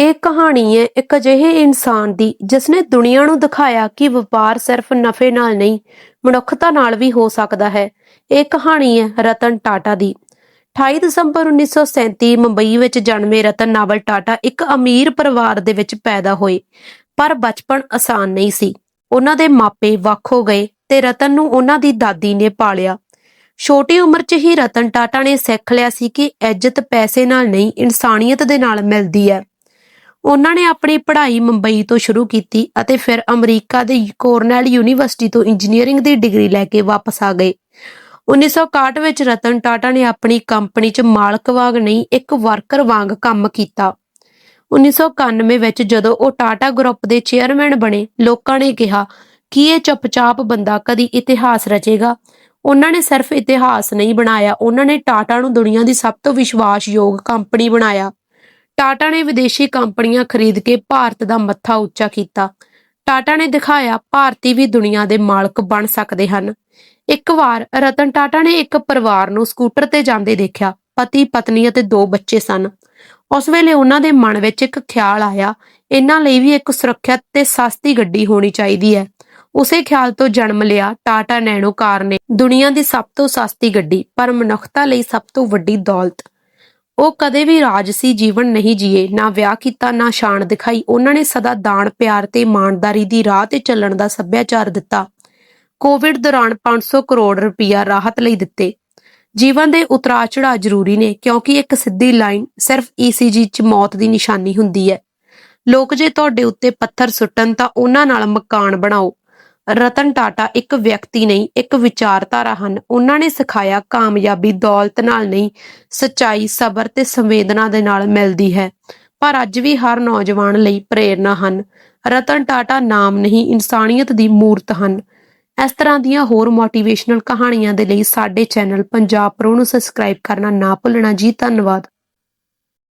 ਇਹ ਕਹਾਣੀ ਹੈ ਇੱਕ ਅਜਿਹੇ ਇਨਸਾਨ ਦੀ ਜਿਸ ਨੇ ਦੁਨੀਆ ਨੂੰ ਦਿਖਾਇਆ ਕਿ ਵਪਾਰ ਸਿਰਫ ਨਫੇ ਨਾਲ ਨਹੀਂ, ਮਨੁੱਖਤਾ ਨਾਲ ਵੀ ਹੋ ਸਕਦਾ ਹੈ। ਇਹ ਕਹਾਣੀ ਹੈ ਰਤਨ ਟਾਟਾ ਦੀ। 28 ਦਸੰਬਰ 1937 ਮੁੰਬਈ ਵਿੱਚ ਜਨਮੇ ਰਤਨ ਨਾਵਲ ਟਾਟਾ ਇੱਕ ਅਮੀਰ ਪਰਿਵਾਰ ਦੇ ਵਿੱਚ ਪੈਦਾ ਹੋਏ, ਪਰ ਬਚਪਨ ਆਸਾਨ ਨਹੀਂ ਸੀ। ਉਹਨਾਂ ਦੇ ਮਾਪੇ ਵੱਖ ਹੋ ਗਏ ਤੇ ਰਤਨ ਨੂੰ ਉਹਨਾਂ ਦੀ ਦਾਦੀ ਨੇ ਪਾਲਿਆ। ਛੋਟੀ ਉਮਰ 'ਚ ਹੀ ਰਤਨ ਟਾਟਾ ਨੇ ਸਿੱਖ ਲਿਆ ਸੀ ਕਿ ਇੱਜ਼ਤ ਪੈਸੇ ਨਾਲ ਨਹੀਂ, ਇਨਸਾਨੀਅਤ ਦੇ ਨਾਲ ਮਿਲਦੀ ਹੈ। ਉਹਨਾਂ ਨੇ ਆਪਣੀ ਪੜ੍ਹਾਈ ਮੁੰਬਈ ਤੋਂ ਸ਼ੁਰੂ ਕੀਤੀ ਅਤੇ ਫਿਰ ਅਮਰੀਕਾ ਦੇ ਕੋਰਨੈਲ ਯੂਨੀਵਰਸਿਟੀ ਤੋਂ ਇੰਜੀਨੀਅਰਿੰਗ ਦੀ ਡਿਗਰੀ ਲੈ ਕੇ ਵਾਪਸ ਆ ਗਏ। 1961 ਵਿੱਚ ਰਤਨ ਟਾਟਾ ਨੇ ਆਪਣੀ ਕੰਪਨੀ 'ਚ ਮਾਲਕ ਵਾਂਗ ਨਹੀਂ, ਇੱਕ ਵਰਕਰ ਵਾਂਗ ਕੰਮ ਕੀਤਾ। 1991 ਵਿੱਚ ਜਦੋਂ ਉਹ ਟਾਟਾ ਗਰੁੱਪ ਦੇ ਚੇਅਰਮੈਨ ਬਣੇ, ਲੋਕਾਂ ਨੇ ਕਿਹਾ, ਕਿ ਇਹ ਚੁੱਪਚਾਪ ਬੰਦਾ ਕਦੀ ਇਤਿਹਾਸ ਰਚੇਗਾ? ਉਹਨਾਂ ਨੇ ਸਿਰਫ ਇਤਿਹਾਸ ਨਹੀਂ ਬਣਾਇਆ, ਉਹਨਾਂ ਨੇ ਟਾਟਾ ਨੂੰ ਦੁਨੀਆ ਦੀ ਸਭ ਤੋਂ ਵਿਸ਼ਵਾਸਯੋਗ ਕੰਪਨੀ ਬਣਾਇਆ। ਟਾਟਾ ਨੇ ਵਿਦੇਸ਼ੀ ਕੰਪਨੀਆਂ ਖਰੀਦ ਕੇ ਭਾਰਤ ਦਾ ਮੱਥਾ ਉੱਚਾ ਕੀਤਾ। ਟਾਟਾ ਨੇ ਦਿਖਾਇਆ ਭਾਰਤੀ ਵੀ ਦੁਨੀਆ ਦੇ ਮਾਲਕ ਬਣ ਸਕਦੇ ਹਨ। ਇੱਕ ਵਾਰ ਰਤਨ ਟਾਟਾ ਨੇ ਇੱਕ ਪਰਿਵਾਰ ਨੂੰ ਸਕੂਟਰ ਤੇ ਜਾਂਦੇ ਦੇਖਿਆ। ਪਤੀ, ਪਤਨੀ ਅਤੇ ਦੋ ਬੱਚੇ ਸਨ। ਉਸ ਵੇਲੇ ਉਹਨਾਂ ਦੇ ਮਨ ਵਿੱਚ ਇੱਕ ਖਿਆਲ ਆਇਆ, ਇਹਨਾਂ ਲਈ ਵੀ ਇੱਕ ਸੁਰੱਖਿਅਤ ਤੇ ਸਸਤੀ ਗੱਡੀ ਹੋਣੀ ਚਾਹੀਦੀ ਹੈ। ਉਸੇ ਖਿਆਲ ਤੋਂ ਜਨਮ ਲਿਆ ਟਾਟਾ ਨੈਨੋ ਕਾਰ ਨੇ। ਦੁਨੀਆ ਦੀ ਸਭ ਤੋਂ ਸਸਤੀ ਗੱਡੀ, ਪਰ ਮਨੁੱਖਤਾ ਲਈ ਸਭ ਤੋਂ ਵੱਡੀ ਦੌਲਤ। ਉਹ ਕਦੇ ਵੀ ਰਾਜਸੀ ਜੀਵਨ ਨਹੀਂ ਜੀਏ, ਨਾ ਵਿਆਹ ਕੀਤਾ, ਨਾ ਸ਼ਾਨ ਦਿਖਾਈ। ਉਹਨਾਂ ਨੇ ਸਦਾ ਦਾਨ, ਪਿਆਰ ਤੇ ਇਮਾਨਦਾਰੀ ਦੀ ਰਾਹ ਤੇ ਚੱਲਣ ਦਾ ਸੱਭਿਆਚਾਰ ਦਿੱਤਾ। ਕੋਵਿਡ ਦੌਰਾਨ 500 ਕਰੋੜ ਰੁਪਇਆ ਰਾਹਤ ਲਈ ਦਿੱਤੇ। ਜੀਵਨ ਦੇ ਉਤਰਾਅ ਚੜਾਅ ਜ਼ਰੂਰੀ ਨੇ, ਕਿਉਂਕਿ ਇੱਕ ਸਿੱਧੀ ਲਾਈਨ ਸਿਰਫ ECG 'ਚ ਮੌਤ ਦੀ ਨਿਸ਼ਾਨੀ ਹੁੰਦੀ ਹੈ। ਲੋਕ ਜੇ ਤੁਹਾਡੇ ਉੱਤੇ ਪੱਥਰ ਸੁੱਟਣ ਤਾਂ ਉਹਨਾਂ ਨਾਲ ਮਕਾਨ ਬਣਾਓ। ਰਤਨ ਟਾਟਾ ਇੱਕ ਵਿਅਕਤੀ ਨਹੀਂ, ਇੱਕ ਵਿਚਾਰਧਾਰਾ ਹਨ। ਉਹਨਾਂ ਨੇ ਸਿਖਾਇਆ ਕਾਮਯਾਬੀ, ਦੌਲਤ ਨਾਲ ਨਹੀਂ, ਸੱਚਾਈ, ਸਬਰ ਤੇ ਸੰਵੇਦਨਾ ਦੇ ਨਾਲ ਮਿਲਦੀ ਹੈ। ਪਰ ਅੱਜ ਵੀ ਹਰ ਨੌਜਵਾਨ ਲਈ ਪ੍ਰੇਰਨਾ ਹਨ। ਰਤਨ ਟਾਟਾ ਨਾਮ ਨਹੀਂ, ਇਨਸਾਨੀਅਤ ਦੀ ਮੂਰਤ ਹਨ। ਇਸ ਤਰ੍ਹਾਂ ਦੀਆਂ ਹੋਰ ਮੋਟੀਵੇਸ਼ਨਲ ਕਹਾਣੀਆਂ ਦੇ ਲਈ ਸਾਡੇ ਚੈਨਲ ਪੰਜਾਬ ਪ੍ਰੋ ਨੂੰ ਸਬਸਕ੍ਰਾਈਬ ਕਰਨਾ ਨਾ ਭੁੱਲਣਾ ਜੀ। ਧੰਨਵਾਦ।